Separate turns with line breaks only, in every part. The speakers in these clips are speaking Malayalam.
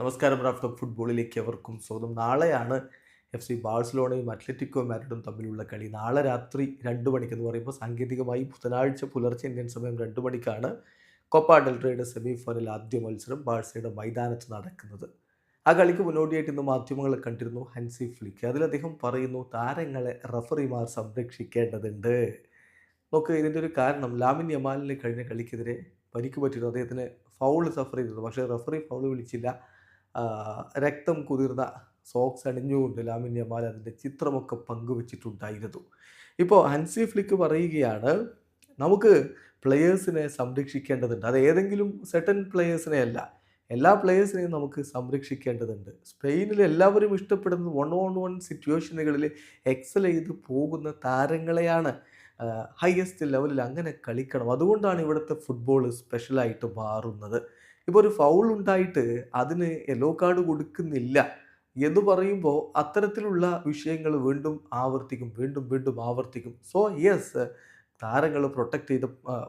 നമസ്കാരം റാഫ്റ്റോ ഫുട്ബോളിലേക്ക് എവർക്കും സ്വാഗതം. നാളെയാണ് എഫ് സി ബാഴ്സലോണയും അത്ലറ്റിക്കോ മാരിഡും തമ്മിലുള്ള കളി. നാളെ രാത്രി രണ്ട് മണിക്ക് എന്ന് പറയുമ്പോൾ സാങ്കേതികമായി ബുധനാഴ്ച പുലർച്ചെ ഇന്ത്യൻ സമയം രണ്ട് മണിക്കാണ് കൊപ്പ ഡെൽട്രയുടെ സെമി ഫൈനൽ ആദ്യ മത്സരം ബാഴ്സയുടെ മൈതാനത്ത് നടക്കുന്നത്. ആ കളിക്ക് മുന്നോടിയായിട്ട് ഇന്ന് മാധ്യമങ്ങളെ കണ്ടിരുന്നു ഹൻസി ഫ്ലിക്ക്. അതിൽ അദ്ദേഹം പറയുന്നു താരങ്ങളെ റഫറിമാർ സംരക്ഷിക്കേണ്ടതുണ്ട്. നോക്ക് ഇതിന്റെ ഒരു കാരണം ലാമിൻ യമാലിന് കഴിഞ്ഞ കളിക്കെതിരെ പരിക്ക് പറ്റിയിരുന്നു അദ്ദേഹത്തിന് ഫൗൾ സഫർ ചെയ്തിരുന്നു. പക്ഷേ റഫറി ഫൗൾ വിളിച്ചില്ല. രക്തം കുതിർന്ന സോക്സ് അണിഞ്ഞുകൊണ്ട് ലാമിൻ യമാൽ അതിന്റെ ചിത്രമൊക്കെ പങ്കുവച്ചിട്ടുണ്ടായിരുന്നു. ഇപ്പോൾ ഹൻസി ഫ്ലിക്ക് പറയുകയാണ് നമുക്ക് പ്ലെയേഴ്സിനെ സംരക്ഷിക്കേണ്ടതുണ്ട്. അത് ഏതെങ്കിലും സെട്ടൻ പ്ലെയേഴ്സിനെ അല്ല എല്ലാ പ്ലെയേഴ്സിനെയും നമുക്ക് സംരക്ഷിക്കേണ്ടതുണ്ട്. സ്പെയിനിൽ എല്ലാവരും ഇഷ്ടപ്പെടുന്നത് വൺ ഓൺ വൺ സിറ്റുവേഷനുകളിൽ എക്സൽ ചെയ്ത് പോകുന്ന താരങ്ങളെയാണ്. ഹയസ്റ്റ് ലെവലിൽ അങ്ങനെ കളിക്കണം. അതുകൊണ്ടാണ് ഇവിടുത്തെ ഫുട്ബോൾ സ്പെഷ്യലായിട്ട് മാറുന്നത്. ഇപ്പോൾ ഒരു ഫൗൾ ഉണ്ടായിട്ട് അതിന് യെല്ലോ കാർഡ് കൊടുക്കുന്നില്ല എന്ന് പറയുമ്പോൾ അത്തരത്തിലുള്ള വിഷയങ്ങൾ വീണ്ടും ആവർത്തിക്കും വീണ്ടും വീണ്ടും ആവർത്തിക്കും. സോ യെസ് താരങ്ങൾ പ്രൊട്ടക്റ്റ് ചെയ്ത്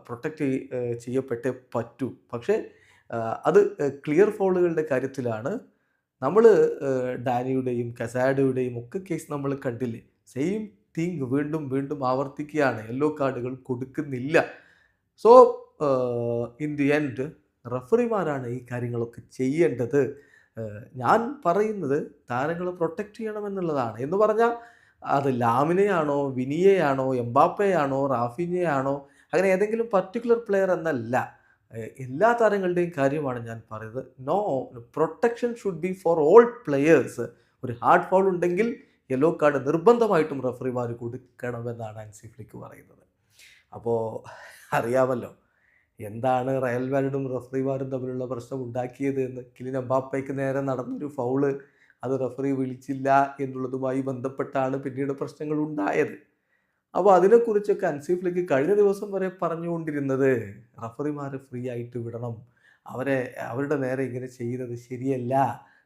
പ്രൊട്ടക്റ്റ് ചെയ്യപ്പെട്ടേ പറ്റൂ. പക്ഷേ അത് ക്ലിയർ ഫോളുകളുടെ കാര്യത്തിലാണ് നമ്മൾ ഡാനിയുടെയും കസാഡയുടെയും ഒക്കെ കേസ് നമ്മൾ കണ്ടില്ലേ? സെയിം തിങ് വീണ്ടും വീണ്ടും ആവർത്തിക്കുകയാണ്. യെല്ലോ കാർഡുകൾ കൊടുക്കുന്നില്ല. സോ ഇൻ ദി എൻഡ് റഫറിമാരാണ് ഈ കാര്യങ്ങളൊക്കെ ചെയ്യേണ്ടത്. ഞാൻ പറയുന്നത് താരങ്ങളെ പ്രൊട്ടക്റ്റ് ചെയ്യണമെന്നുള്ളതാണ്. എന്ന് പറഞ്ഞാൽ അത് ലാമിനെയാണോ വിനിയെയാണോ എംബാപ്പയാണോ റാഫിനെയാണോ അങ്ങനെ ഏതെങ്കിലും പർട്ടിക്കുലർ പ്ലെയർ എന്നല്ല. എല്ലാ താരങ്ങളുടെയും കാര്യമാണ് ഞാൻ പറയുന്നത്. No protection should be for all players ഒരു ഹാർഡ് ഫൗൾ ഉണ്ടെങ്കിൽ യെല്ലോ കാർഡ് നിർബന്ധമായിട്ടും റഫറിമാർ കൊടുക്കണമെന്നാണ് അൻസിഫ്ലിക്ക് പറയുന്നത്. അപ്പോൾ അറിയാമല്ലോ. എന്താണ് റയൽ മാഡ്രിഡും റഫറിമാരും തമ്മിലുള്ള പ്രശ്നം ഉണ്ടാക്കിയത് എന്ന്? കിലിൻ എംബാപ്പയ്ക്ക് നേരെ നടന്നൊരു ഫൗൾ അത് റഫറി വിളിച്ചില്ല എന്നുള്ളതുമായി ബന്ധപ്പെട്ടാണ് പിന്നീട് പ്രശ്നങ്ങൾ ഉണ്ടായത്. അപ്പോൾ അതിനെക്കുറിച്ചൊക്കെ അൻസീഫ്ലിക്ക് കഴിഞ്ഞ ദിവസം വരെ പറഞ്ഞുകൊണ്ടിരുന്നത് റഫറിമാരെ ഫ്രീ ആയിട്ട് വിടണം. അവരെ അവരുടെ നേരെ ഇങ്ങനെ ചെയ്യുന്നത് ശരിയല്ല.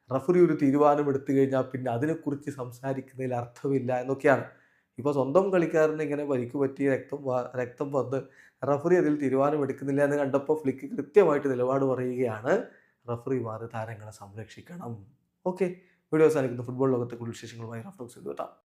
റഫറി ഒരു തീരുമാനം എടുത്തു കഴിഞ്ഞാൽ പിന്നെ അതിനെക്കുറിച്ച് സംസാരിക്കുന്നതിൽ അർത്ഥമില്ല എന്നൊക്കെയാണ്. ഇപ്പോൾ സ്വന്തം കളിക്കാരന് ഇങ്ങനെ പരിക്ക് പറ്റി രക്തം രക്തം വന്ന് റഫറി അതിൽ തീരുമാനം എടുക്കുന്നില്ല എന്ന് കണ്ടപ്പോൾ ഫ്ലിക്ക് കൃത്യമായിട്ട് നിലപാട് പറയുകയാണ് റഫറിമാർ താരങ്ങളെ സംരക്ഷിക്കണം. ഓക്കെ വീഡിയോ അവസാനിക്കുന്ന. ഫുട്ബോൾ ലോകത്തെ കൂടുതൽ വിശേഷങ്ങളുമായി റഫറൻസ് എത്താം.